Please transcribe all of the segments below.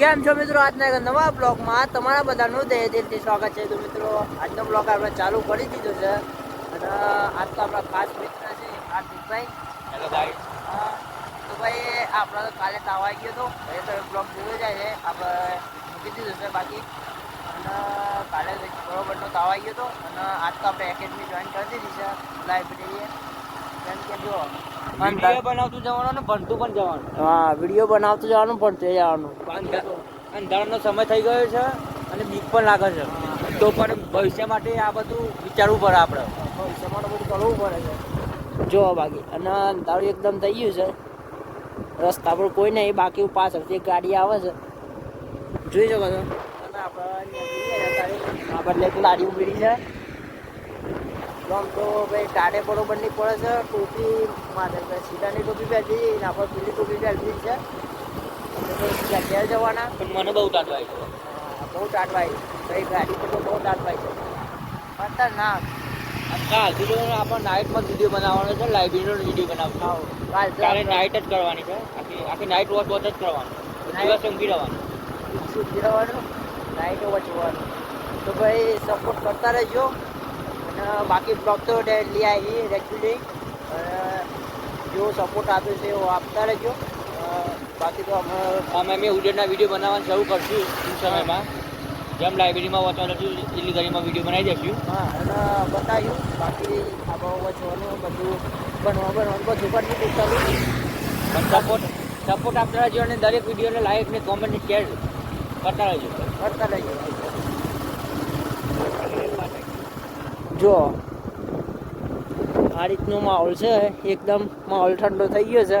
કેમ છો મિત્રો? આજના એક નવા બ્લોગમાં તમારા બધાનું દે દિલથી સ્વાગત છે. તો મિત્રો આજનો બ્લોગ આપણે ચાલુ કરી દીધો છે. અને આજ તો આપણા ખાસ મિત્ર છે હાર્દિકભાઈ. હેલો ભાઈ હા, તો ભાઈ આપણે તો કાલે તાવ આવી ગયો હતો એ તો બ્લોગ જોયો જાય છે. આપણે મૂકી દીધું છે બાકી. અને કાલે બરોબરનો તાવ આવી ગયો હતો અને આજ તો આપણે એકેડમી જોઈન કરી દીધી છે લાઇબ્રેરીએ કેમ કે જો વીડિયો બનાવતું જવાનું ને ભણતું પણ જવાનું. હા વીડિયો બનાવતું જવાનું પણ તે જવાનું. અંધારાનો સમય થઈ ગયો છે અને બીક પણ લાગે છે. તો પણ ભવિષ્ય માટે આ બધું વિચારવું પડે આપણે ભવિષ્ય માટે બધું કરવું પડે છે. જોવા બાકી અને અંધારું એકદમ થઈ ગયું છે. રસ્તા પર કોઈ નહીં બાકી પાછળથી એક ગાડી આવે છે. જોઈ શકો છો. અને આપણે નીકળી ગયા ગાડી આ બદલે એક ગાડી ઊભી છે. આમ તો ભાઈ ટાડે બરોબર નહીં પડે છે. ટોપી માથે સીધાની ટોપી પહેરી ને આપણે પેલી ટોપી પહેરી છે. એટલે ઘેર જવાના. પણ મને બહુ ટાટવાય છે. હા, બહુ ટાટવાય ભાઈ ગાડી પર તો બહુ ટાટવાય છે. ખતરનાક. કાલથી તો આપણે નાઇટમાં વીડિયો બનાવવાનો છે લાઇબ્રેરીનો વીડિયો બનાવવાનો કાલ કાલે નાઇટ જ કરવાની છે. આખી આખી નાઇટ વોચ વોચ જ કરવાની. દિવસ ઊંઘી રહેવાનું. ઊંઘી રહેવાનું. નાઇટ વચવાનું તો ભાઈ સપોર્ટ કરતા રહેજો. અને બાકી બ્લોગ તો ડેલી આવી રેગ્યુલરી જો સપોર્ટ આપ્યો છે એવો આપતા રહેજો. બાકી તો અમે અમે મેં ઉડેડના વીડિયો બનાવવાનું શરૂ કરશું ટૂંક સમયમાં. જેમ લાઇબ્રેરીમાં વાંચવાનું હતું ઘડીમાં વીડિયો બનાવી દઈશું હા અને બતાવ્યું. બાકી આબો વચવાનું બધું બનવા બનવાનું બધું પણ નહીં ચાલુ. પણ સપોર્ટ સપોર્ટ આપતા રહેજો અને દરેક વિડીયોને લાઈક ને કોમેન્ટ ને શેર કરતા રહેજો. કરતા રહેજો. જો આ રીતનો માહોલ છે એકદમ માહોલ ઠંડો થઈ ગયો છે.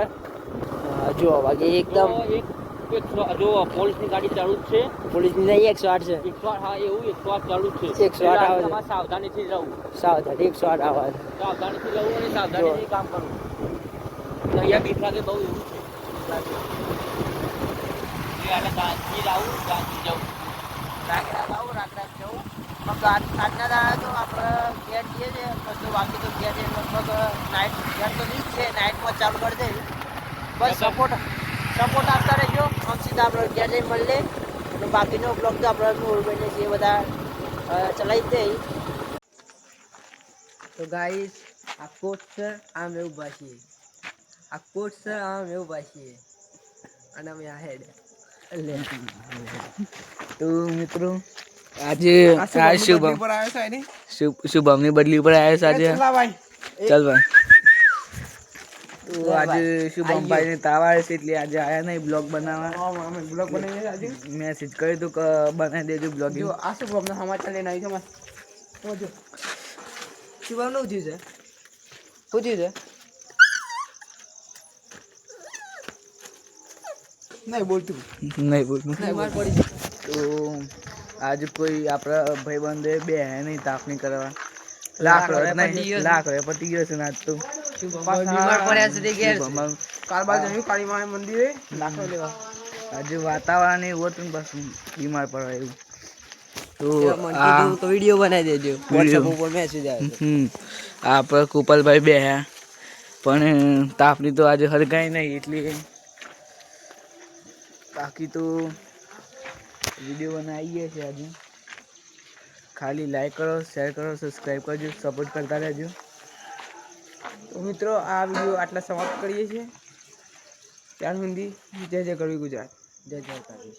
જો બાકી એકદમ જો પોલીસની ગાડી ચાલુ જ છે. પોલીસની નહીં એકસો આઠ છે. એકસો આઠ હા એવું એકસો આઠ ચાલુ જ છે. 108 આવે છે. સાવધાનીથી રહું. સાવધાની એકસો આઠ આવે સાવધાનીથી રહું અને સાવધાનીથી કામ કરવું તો અહીંયા બહુ એવું છે. એટલે ગાંધી આવું ગાંધી જવું. રાખ રાખ આવું રાખ રાખ જવું. પણ આજ- આજના દાડા તો આપણે ઘેર જઈએ છીએ તો બાકી તો ઘેર જઈએ લગભગ નાઇટ ઘેર તો નહીં છે નાઇટમાં ચાલુ કરી દઈએ બસ સપોર્ટ સપોર્ટ આપતા રહેજો. આમ સીધા આપણે ઘેર જઈ મળીએ અને બાકીનો બ્લોગ તો આપણે મોરબીને જે બધા ચલાવી દઈએ તો ગાઈસ આ કોટ છે આમ એવું ભાષીએ. આ કોટ છે આમ એવું ભાષીએ. અને અમે આ હેડ તો મિત્રો આજે આ શુભમ. શુભમની બદલી ઉપર આવ્યો છે આજે. ચાલ ભાઈ. તો આજે શુભમભાઈ ને તાવ આવે છે એટલે આજે આયા નહીં બ્લોગ બનાવવા. મેસેજ કર્યું તું કે બનાવી દેજો બ્લોગ જો આ શુભમ પ્રોબ્લેમ સમાચાર લઈને આવી છે મસ્ત જો. શું નું થયું છે. શું થયું છે? નહીં બોલતું. નહીં પડી તો આજે કોઈ આપણા ભાઈબંધો બે હે નહીં તાપણી કરવા લાખ નહીં લાખ રૂપિયા પતી ગયો છે ને આજ તો. બીમાર વાતાવરણ એવું હતું પડવા એવું. તો મને આ કીધું તો વીડિયો બનાવી દેજો. WhatsApp ઉપર મેસેજ આવે આપણે કુપલભાઈ બે હે પણ તાપની તો આજે હરગાઈ નહીં એટલે બાકી તો વીડિયો બનાવી ગયા છે આજે. ખાલી લાઈક કરો શેર કરો સબસ્ક્રાઈબ કરજો સપોર્ટ કરતા રહેજો. તો મિત્રો, આ વીડિયો આટલા સમાપ્ત કરીએ છીએ. ત્યાર સુધી જય જય કરવી ગુજરાત. જય જય કરવી